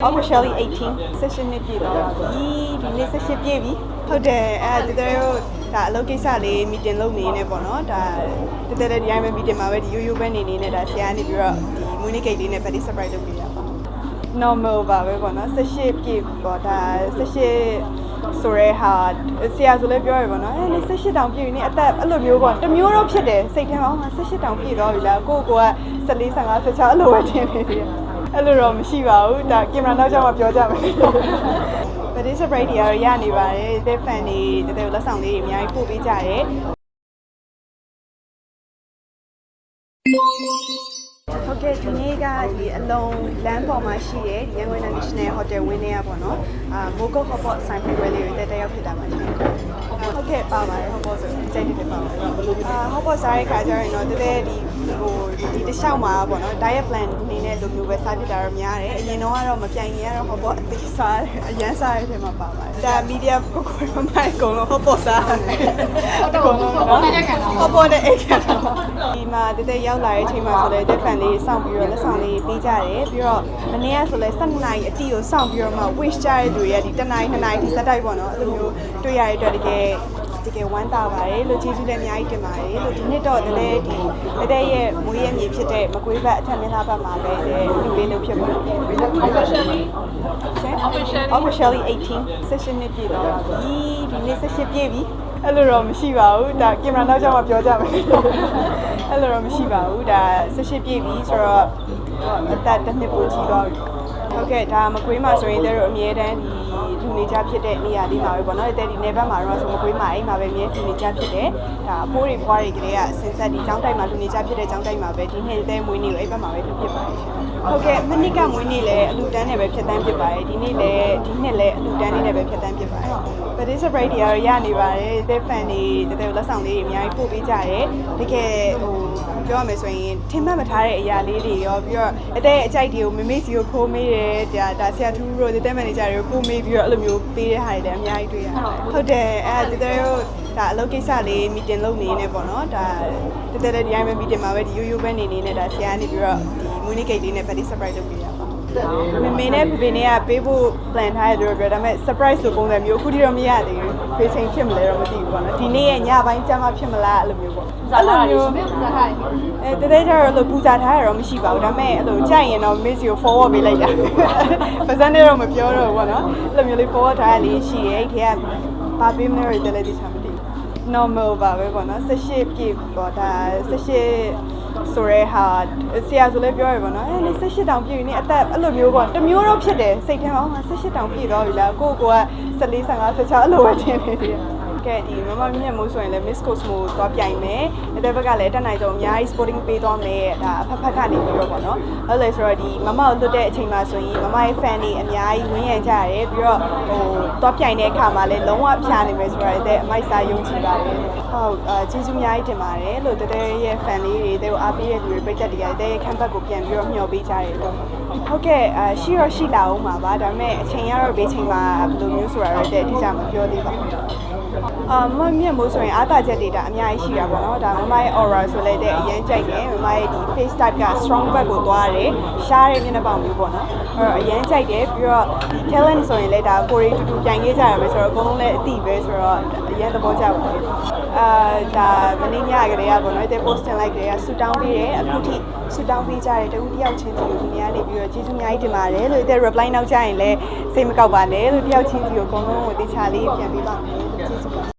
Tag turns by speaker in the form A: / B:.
A: officially 18 session နှစ်ပြည့်တော့ဒီဒီနေ့ session ပြည့်ပြီဟုတ်တယ်အဲတကယ်တော့ဒါအလုပ်ကိစ္စလေး meeting လုပ်နေနေပေါ့နော်ဒါတကယ်တည်းဒီတိုင်းပဲ meeting မှာပဲဒီရိုးရိုးပဲနေနေနဲ့ဒါဆရာကနေပြီးတော့ဒီ communicate လေးနဲ့ very surprise လုပ်ပေးရပါ normal ပါပဲပေါ့နော်18ပြည့်ပေါ့ဒါ18ဆိုရဲဟာဆရာဆိုလည်းပြောရပါတော့အဲ18တောင်ပြည့်နေအသက်အဲ့လိုမျိုးပေါ့တစ်မျိုးတော့ဖြစ်တယ်စိတ်ထဲမှာဟာ18တောင်ပြည့်သွားပြီလားကိုကိုက14 15 16အဲ့လိုပဲထင်နေတယ် အဲ့လိုတော့မရှိပါဘူးဒါကင်မရာနောက်ကျမှပြောကြမယ် birthday surprise တွေကတော့ရနေပါတယ်တဲ့ fan တွေတဲ့လက်ဆောင်လေးတွေအများကြီးပို့ပေးကြတယ်ဟုတ်ကဲ့ဒီနေ့ကဒီအလုံးလမ်းပေါ်မှာရှိတဲ့ရန်ကုန် National Hotel ဝင်းထဲကပေါ့နော်အာမိုးကုတ် hot pot ဆိုင်ဖွင့်ပွဲလေးတွေတက်တက်ရောက်ဖြစ်တာပါရှင်ဟုတ်ကဲ့ပါပါတယ် hot pot ဆိုအကြိုက်တွေပါပါတယ်အာ hot pot စားတဲ့ခါကျရင်တော့တကယ်ဒီ ဟိုဒီတစ်လျှောက်မှာပေါ့နော် diet plan အနေနဲ့လိုမျိုးပဲစားဖြစ်တာတော့များတယ်အရင်တော့ကတော့မပြိုင်ခင်ကတော့ hot pot အသေးစားတယ်အရန်စားရတဲ့ထဲမှာပါပါတယ်ဒါ media ပုဂ္ဂိုလ်မိုင်းအကုန်လုံး hot pot စားတယ်အကုန်လုံးနော် hot pot နဲ့အိတ်ခံတော့ဒီမှာတကယ်ရောက်လာတဲ့အချိန်မှာဆိုလည်းတက်ဖန်လေးစောင့်ပြီးတော့လက်ဆောင်လေးပေးကြတယ်ပြီးတော့မနေ့ကဆိုလည်း7နာရီအတီကိုစောင့်ပြီးတော့မှ wish ကြတဲ့သူတွေကဒီ7နာရီ2နာရီဒီစက်တိုက်ပေါ့နော်အဲ့လိုမျိုးတွေ့ရတဲ့အတွက်တကယ် တကယ်ဝမ်းသာပါတယ်လို့ကျေးဇူးလည်းအများကြီးတင်ပါတယ်လို့ဒီနှစ်တော့လည်းဒီတကယ်ရဲ့မွေးရမြေဖြစ်တဲ့မကွေးဘက်အထက်မင်းသားဘက်မှာပဲလူလေးလို့ဖြစ်ပါတယ်
B: officially
A: officially officially 18 session နှစ်ပြည့်တော့ဒီဒီနေ့ session ပြည့်ပြီအဲ့လိုတော့မရှိပါဘူးဒါကင်မရာနောက်ကျမှပြောကြမယ်အဲ့လိုတော့မရှိပါဘူးဒါ session ပြည့်ပြီဆိုတော့အသက်တစ်နှစ်ပိုကြီးသွားပြီ ဟုတ်ကဲ့ဒါမကွေးမှာဆိုရင်တို့အမြဲတမ်းဒီလူနေကြဖြစ်တဲ့နေရာလေးမှာပဲပေါ့နော်တဲ့ဒီနေဘက်မှာတော့ဆိုမကွေးမှာအိမ်မှာပဲအမြဲလူနေကြဖြစ်တယ်ဒါအဖိုးတွေဖွားတွေကလေးကစင်ဆက်ဒီကျောင်းတိုက်မှာလူနေကြဖြစ်တဲ့ကျောင်းတိုက်မှာပဲဒီနှစ်တဲ့မွေးနေ့ကိုအဲ့ဘက်မှာပဲလုပ်ဖြစ်ပါတယ်ရှင်ဟုတ်ကဲ့မနစ်ကမွေးနေ့လည်းအလူတန်းနဲ့ပဲဖြတ်တန်းဖြစ်ပါတယ်ဒီနေ့လည်းဒီနှစ်လည်းအလူတန်းလေးနဲ့ပဲဖြတ်တန်းဖြစ်ပါတယ် birthday surprise တွေကတော့ရနေပါတယ်တဲ့ fan တွေတဲ့လက်ဆောင်လေးတွေအများကြီးပို့ပေးကြတယ်တကယ်ဟိုပြောရမယ်ဆိုရင်ထင်မှတ်မထားတဲ့အရာလေးတွေရောပြီးတော့အတဲ့အကြိုက်တွေကိုမမေ့စီကိုခိုးမေးတယ်ဒါဒါဆရာထူးတို့တဲ့ manager တွေကိုခိုးမေးပြီးတော့အဲ့လိုမျိုးပေးတဲ့ဟာတွေလည်းအများကြီးတွေ့ရတယ်ဟုတ်တယ်အဲတကယ်တော့ဒါအလုပ်ကိစ္စလေး meeting လုပ်နေနေပေါ့နော်ဒါတကယ်တည်းဒီတိုင်းပဲ meeting မှာပဲဒီရိုးရိုးပဲနေနေနဲ့ဒါဆရာကနေပြီးတော့ဒီ communicate လေးနဲ့ birthday surprise လုပ်ပေးရပါ မမေနဲ့ဖေဖေနဲ့ကပေးဖို့ plan ထားရတယ်လို့ပြောဒါပေမဲ့ surprise ဆိုပုံစံမျိုးအခုထိတော့မရသေးဘူးဖေးချိန်ဖြစ်မလဲတော့မသိဘူးပေါ့နော်ဒီနေ့ရဲ့ညပိုင်းကျမှဖြစ်မလားအဲ့လိုမျိုးပေါ့
B: ဇာတာလေးရှင်ဇာတာလေး
A: အဲတကယ်ကျတော့လို့ပူဇာထားရတော့မရှိပါဘူးဒါပေမဲ့အဲ့လိုကြိုက်ရင်တော့ miss ကို forward ပေးလိုက်တာပစံနဲ့တော့မပြောတော့ဘူးပေါ့နော်အဲ့လိုမျိုးလေး forward ထားရလေးရှိရဲ့အဲ့ထဲကဘာပေးမလဲတော့လည်းဒီချာမသိဘူး normal ပါပဲပေါ့နော်18ပြည့်ပေါ့ဒါ18 ဆိုရဲဟာဆရာဆိုလည်းပြောရပါတော့အဲ18တောင်ပြည့်နေအသက်အဲ့လိုမျိုးပေါ့တစ်မျိုးတော့ဖြစ်တယ်စိတ်ထဲမှာဟာ18တောင်ပြည့်သွားပြီလားကိုကိုက14 15 16အဲ့လိုပဲထင်နေတယ် ကဲဒီမမမြင့်မိုးဆိုရင်လည်း Miss Cosmo သွားပြိုင်မယ်။အဲ့တဲ့ဘက်ကလည်းတက်နိုင်ဆုံးအများကြီး sporting ပေးသွားမယ်။ဒါအဖက်ဖက်ကနေပြီးတော့ပေါ့နော်။အဲ့လေဆိုတော့ဒီမမကိုလွတ်တဲ့အချိန်မှာဆိုရင်မမရဲ့ fan တွေအများကြီးဝန်းရံကြရတယ်ပြီးတော့ဟိုသွားပြိုင်တဲ့အခါမှာလည်းလုံးဝဖြာနေမယ်ဆိုတော့တဲ့အမိုက်စာယုံကြည်ပါတယ်။ဟုတ်အာကျေးဇူးအများကြီးတင်ပါတယ်လို့တတဲရဲ့ fan လေးတွေတဲ့ကိုအားပေးတဲ့လူတွေပိတ်သက်တွေကတဲ့ခံဘက်ကိုပြန်ပြီးတော့မျှော်ပေးကြတယ်လို့ ဟုတ်ကဲ့အာရှိတော့ရှိလာအောင်ပါပါဒါပေမဲ့အချိန်ကတော့ဘေးချိန်မှာဘယ်လိုမျိုးဆိုတာတော့တဲ့ဒီကြမပြောသေးပါဘူးအာမမမြတ်မိုးဆိုရင်အားသာချက်တွေဒါအများကြီးရှိတာပေါ့နော်ဒါမမရဲ့ aura ဆိုလည်းတဲ့အရင်ကြိုက်တယ်မမရဲ့ဒီ face type က strong back ကိုသွားတယ်ရှားတဲ့မျက်နှာပေါင်မျိုးပေါ့နော်အဲ့တော့အရင်ကြိုက်တယ်ပြီးတော့ဒီ talent ဆိုရင်လည်းဒါကိုရီတူတူပြိုင်ခဲ့ကြရမယ်ဆိုတော့အကုန်လုံးလည်းအတိပဲဆိုတော့အရင်သဘောကျပါတယ်အာဒါမင်းညကလေးကပေါ့နော်တဲ့ post တင်လိုက်တယ်ကဆူတောင်းပေးတယ်အခုထိဆူတောင်းပေးကြတယ်တဦးတစ်ယောက်ချင်းစီကိုဒီနေ့ကနေပြီးတော့ကျေးဇူးအများကြီးတင်ပါတယ်လို့တဲ့ reply နောက်ကျရင်လည်းစိတ်မကောက်ပါနဲ့လို့တစ်ယောက်ချင်းစီကိုအကုန်လုံးကိုတေချာလေးပြန်ပေးပါမယ်လို့ကျေးဇူး